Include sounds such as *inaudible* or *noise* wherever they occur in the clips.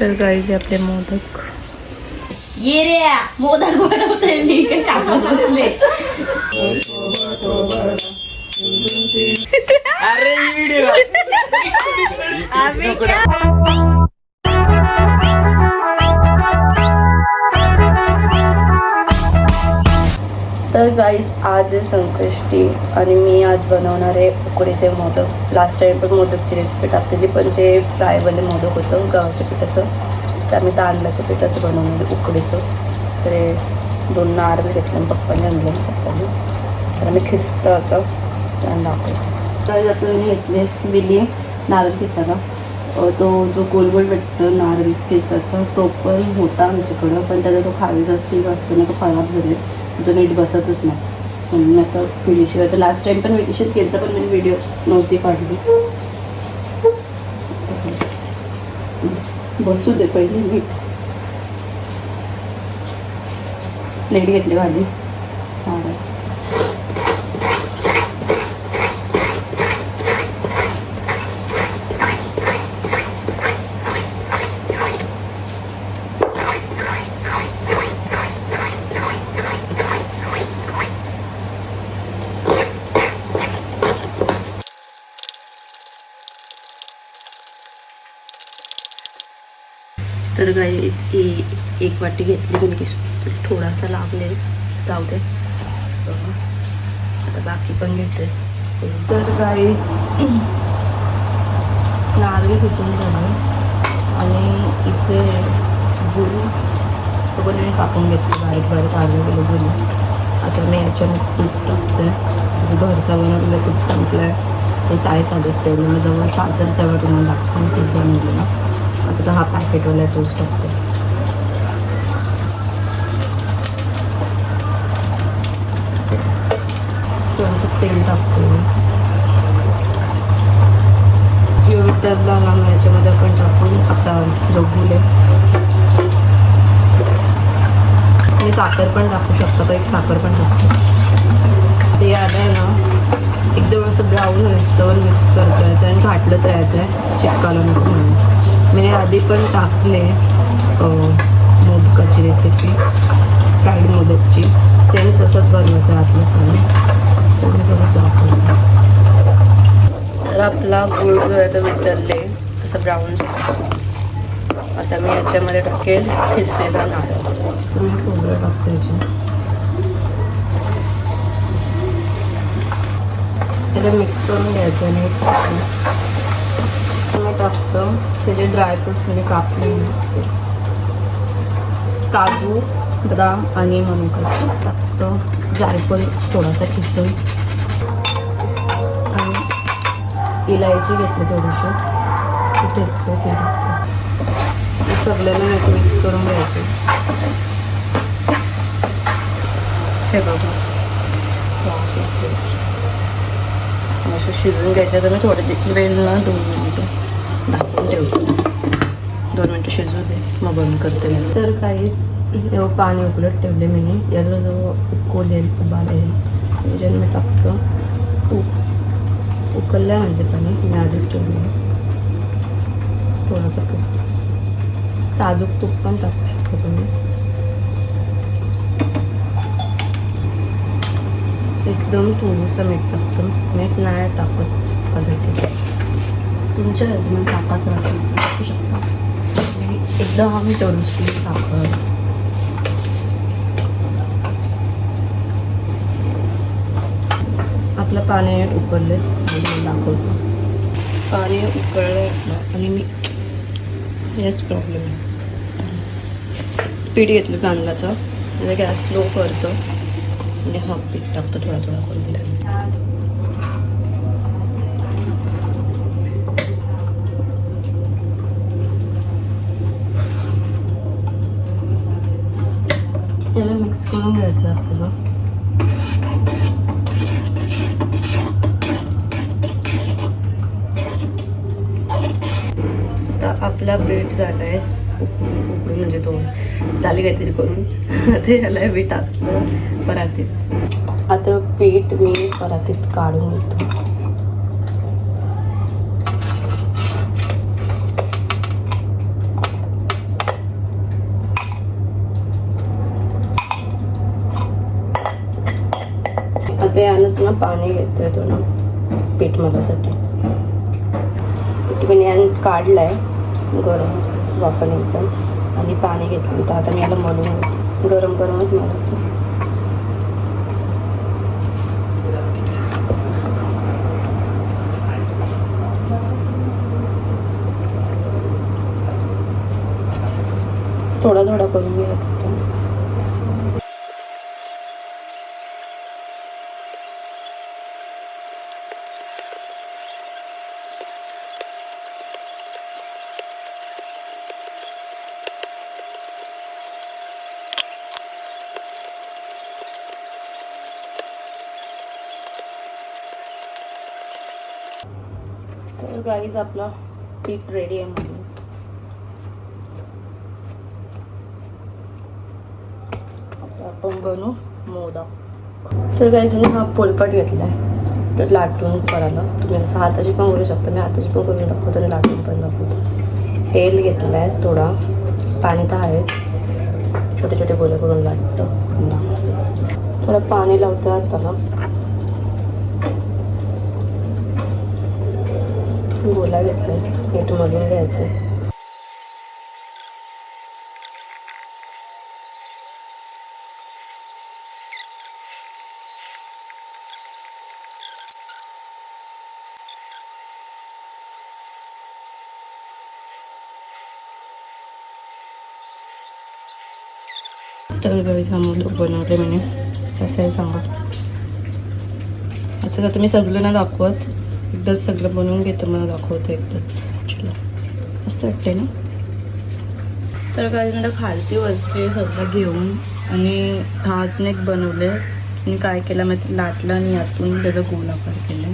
तर गाईचे आपले मोदक. ये रे मोदक बनवते मी काय कासवत बसले. अरे व्हिडिओ. आम्ही तर गाईज आज आहे संकष्टी आणि मी आज बनवणार आहे उकडीचे मोदक. लास्ट टाइम पण मोदकची रेसिपी टाकलेली पण ते फ्रायवाले मोदक होतं गव्हाच्या पिठाचं. तर आम्ही तांदळाच्या पिठाचं बनवलेलं उकडीचं. तर दोन नारळ घेतले आणि पप्पाने आणलं सप्पाने तर आम्ही खिस्त आता. आणि दाखवलं तर आता मी घेतले बिली नारळ खिसाला तो जो गोल गोल भेटतो नारळ केसाचा तो पण होता आमच्याकडं पण त्याचा तो खावी स्टीक असतो ना तो खराब झाले तो नीट बसतच नाही. म्हणून मी आता फिनिशिवाय तर लास्ट टाईम पण विशेष केलं तर पण मी व्हिडिओ नव्हती काढली. बसू दे पहिले नीट. प्लेट घेतली भाजी हां तेच की एक वाटी घेतली मी की थोडासा लागले. जाऊ दे. आता बाकी पण घेते. तर गाईज नारळी घुसून झालं आणि इथे गुळ पण मी कापून घेतली. बारीक बारीक आलं गेलं गुळ. आता मी याच्यामध्ये तूप टाकते. घरचा बनवलेलं तूप संपलं आहे ते साय साजत ठेवलं. जवळ साजर तेव्हा तुम्हाला दाखवून तूप बनवलेलं. आता तो हा पॅकेटवाला तोच टाकते थोडंसं तेल टाकतो त्यातला ना मग याच्यामध्ये आपण टाकून आपला जो आहे. मी साखर पण टाकू शकतो तर एक साखर पण टाकतो. ते आता आहे ना एकदम असं ब्राऊन होईस्तवर मिक्स करतो यायचं आणि घाटलंच राहायचं आहे चिपकाला नको म्हणून. मी आधी पण टाकले मोदकाची रेसिपी फ्राईड मोदकची. सेम तसंच बनवायचं आहे आपलं सगळं थोडं थोडं तर आपला गुळ जो आहे तो वितरले तसं ब्राऊन आता मी याच्यामध्ये टाकेल खिसलेला नारळ. तुम्ही खोबरं टाकतो याच्यात. त्याला मिक्स करून घ्यायचं आणि टाकतं त्याचे ड्रायफ्रुट्स म्हणजे कापले काजू बदाम आणि मनुका टाकतं जायफळ थोडासा किसून आणि इलायची घेतली थोडीशी. कुठेच ते टाकतो हे मिक्स करून घ्यायचे. हे बघा. शिजवून घ्यायचं तर मी थोडं दे- वेळ ना दोन मिनिटं ठेवतो दोन मिनटं शिजवू दे. मग बंद करते मी. सर काहीच. एवढं पाणी उकलत ठेवले मी याला जो उकल येईल उबाल येईल. म्हणजे मी टाकतो तूप म्हणजे पाणी. मी आधीच ठेवलं थोडंसं तूप. साजूक तूप पण टाकू शकतो तुम्ही. एकदम थोडंसं मीठ टाकतो. मीठ नाही टाकत कदाचित. तुमच्या ह्याच्यामध्ये टाकायचं असेल तर टाकू शकता. आणि एकदम आम्ही थोडीशी साखर आपलं पाणी उकळले दाखवतो. पाणी उकळलं आणि मी हेच प्रॉब्लेम आहे. पीठ घेतलं तांदळाचं गॅस स्लो करतो. आणि हा पीठ टाकतो थोडा थोडा करून. मिक्स करून घ्यायचं आपल्याला. आता आपला बीट झाला आहे. उकडून उकडून म्हणजे तो झाले काहीतरी करून. ते याला मी टाकलं परातीत. आता पीठ मी परातीत काढून घेतो. ना पाणी घेतो येतो ना पीठ मलासाठी पीठ मी काढलं आहे गरम वाफण एकदम. आणि पाणी घेतलं तर आता मी याला मलून गरम गरमच मळायचं. थोडा थोडा करून घ्यायचा तो. तर गाईज आपला पीठ रेडी आहे म्हणून. आपण बनू मोदक. तर गाईज मी हा पोलपट घेतला आहे तर लाटून करायला. तुम्ही असं हाताची पण करू शकता. मी हाताची पण करून दाखवतो आणि लाटून पण दाखवतो. तेल घेतलं आहे थोडा. पाणी तर आहे. छोटे छोटे गोले करून लाटतं. थोडं पाणी लावतात त्याला गोला घेतलाय मीठ मधून घ्यायचं तर गाईज हा मोदक बनवले मी कसं आहे सांगा असं आता मी सगळं ना दाखवत एकदाच सगळं बनवून घेतो मला दाखवतो एकदाच. चला. मस्त वाटते ना? तर काय मला खालती वस्तू सगळं घेऊन आणि हा अजून एक बनवले मी काय केलं माहिती लाटलं आणि यातून त्याचा गोलाकार केलं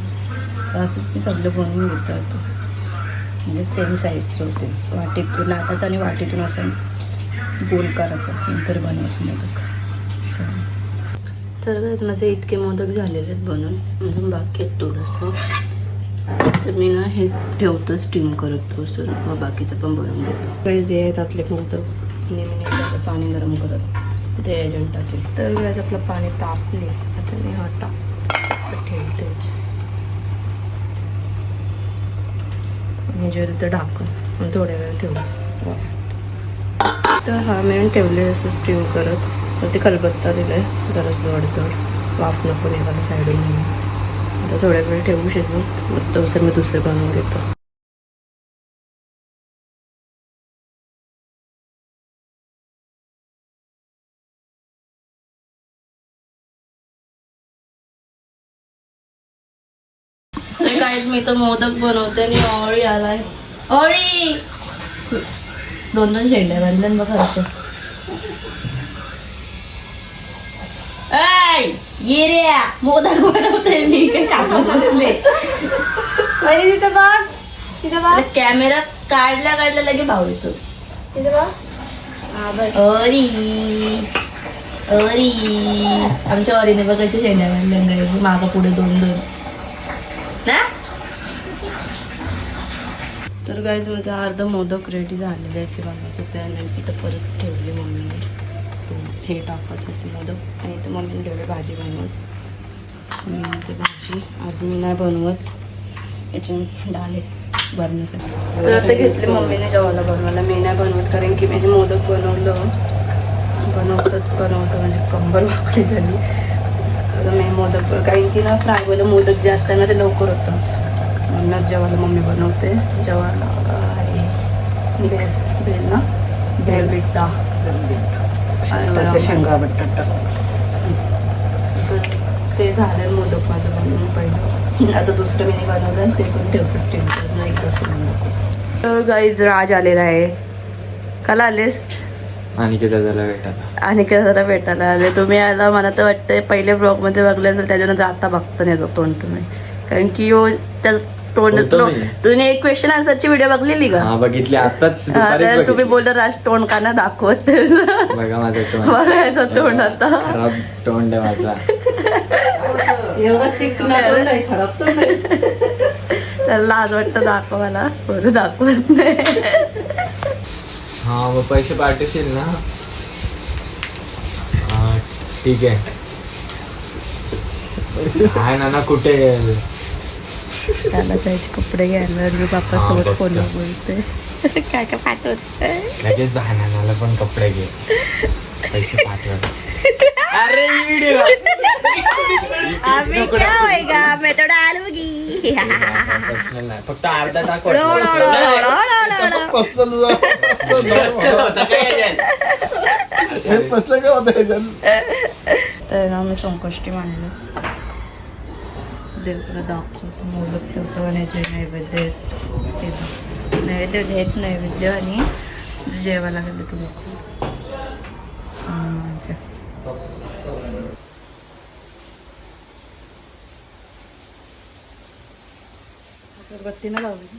तर असं मी सगळं बनवून घेतो आता. म्हणजे सेम साईजचं होते वाटीतून लाटाचं आणि वाटीतून असं गोल करायचं. नंतर बनवायचं मोदक. तर गाईज माझे इतके मोदक झालेले आहेत बनून. अजून बाकी आहेत थोडंसं. तर मी ना हे ठेवतो स्टीम करत थोडंसं मग बाकीचं पण बनवून घेतो काही जे आहेत आपले मोदक. नेहमी नेहमी पाणी गरम करत. ते एजंट टाकेल. तर वेळेस आपलं पाणी तापले. आता मी हा टाक असं ठेवते. म्हणजे तिथं ढाकून मग थोड्या वेळ ठेवू. तर हा मी ठेवले असं स्टीम करत. तर ते दिलं आहे जरा जड जड वाफ नको निघाला साईडून आता थोड्या वेळ ठेवू शकत मग तसं मी दुसरं बनवून घेतो. काहीच मी तर मोदक बनवते आणि ओळी आलाय. ओळी दोन दोन शेंड्या बांधल्या बघा असं. ये रे मोदक बनवते मी. *laughs* काय बसले अरे तिथं बघ. तिथं बघ. कॅमेरा काढल्या काढल्या लगे भाव येतो. तिथं बघ. हा बघ. अरी. अरी. आमच्या अरीने बघ कशी शेंड्या मागं पुढे दोन दोन. ना? तर गायच माझं अर्ध मोदक रेडी झालेले याचे बनवायचं त्यानंतर इथं परत ठेवले मम्मीने. तो हे टाकायसाठी मोदक आणि इथं मम्मीने ठेवले भाजी बनवत म्हणते भाजी आज मी नाही बनवत. याच्या डाल भरण्यासाठी. तर आता घेतले मम्मीने जेवायला बनवायला. मी नाही बनवत कारण की मी मोदक बनवलं बनवतच बनवतं. म्हणजे कंबर वाकडी झाली. तर मी मोदक कारण की ना फ्रायवालं मोदक जे असतं ना ते लवकर होतं म्हणून जेवायला मम्मी बनवते. जेवायला मिक्स भेल ना? भेल बिट्टा शेंगा बटाटा. तर ते झालं मोदक माझं बनवून पहिलं. आता दुसरं मी बनवलं आणि ते पण ठेवतं स्टीम करून एक कसं तर गाईज राज आलेला आहे. काला आलेस? आणि किती झाला भेटायला भेटायला आले. तुम्ही आला मला तर वाटतं पहिले ब्लॉगमध्ये बघले असेल त्याच्यानंतर आता बघता नाही याचं तोंड तुम्ही. कारण की यो त्या तोंडातलं बोलतो मी. तुम्ही एक क्वेश्चन आन्सरची व्हिडिओ बघलेली का? हा बघितली. आताच हा, दुपारीच तर तुम्ही बघितली. बोलला राज तोंड का ना दाखवत. बघा माझं तोंड. बघायचं तोंड आता. खराब तोंड आहे माझा. त्याला लाज वाटतं दाखवायला बरं दाखवत नाही. हा मग पैसे पाठवशील ना? हा ठीक आहे. आहे ना ना कुठे? त्याला जायचे कपडे घ्यायला. मी बाप्पा सोबत बघतो. फोनवर बोलते *laughs* काय काय पाठवत लगेच भानाला पण कपडे घे. पैसे पाठवा *laughs* अरे व्हिडिओ आम्ही क्या होएगा? मैं तो डालूंगी *laughs* फक्त अर्धा टाक हे तर ना मी संकष्टी मांडली. देवला दाखवतो मोदक ठेवतो आणि जे नैवेद्य आहेत ते नैवेद्य देत नैवेद्य आणि जे जेवायला गेलं ते दाखवतो अगरबत्ती ना लावली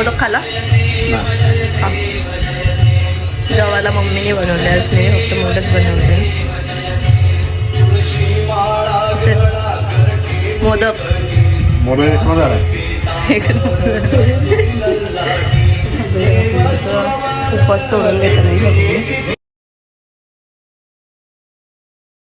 मोदक खाला. जेवायला मम्मीने बनवले आज मी फक्त मोदक बनवले मोदक. उपवास *laughs* सोडून घेतो नाही.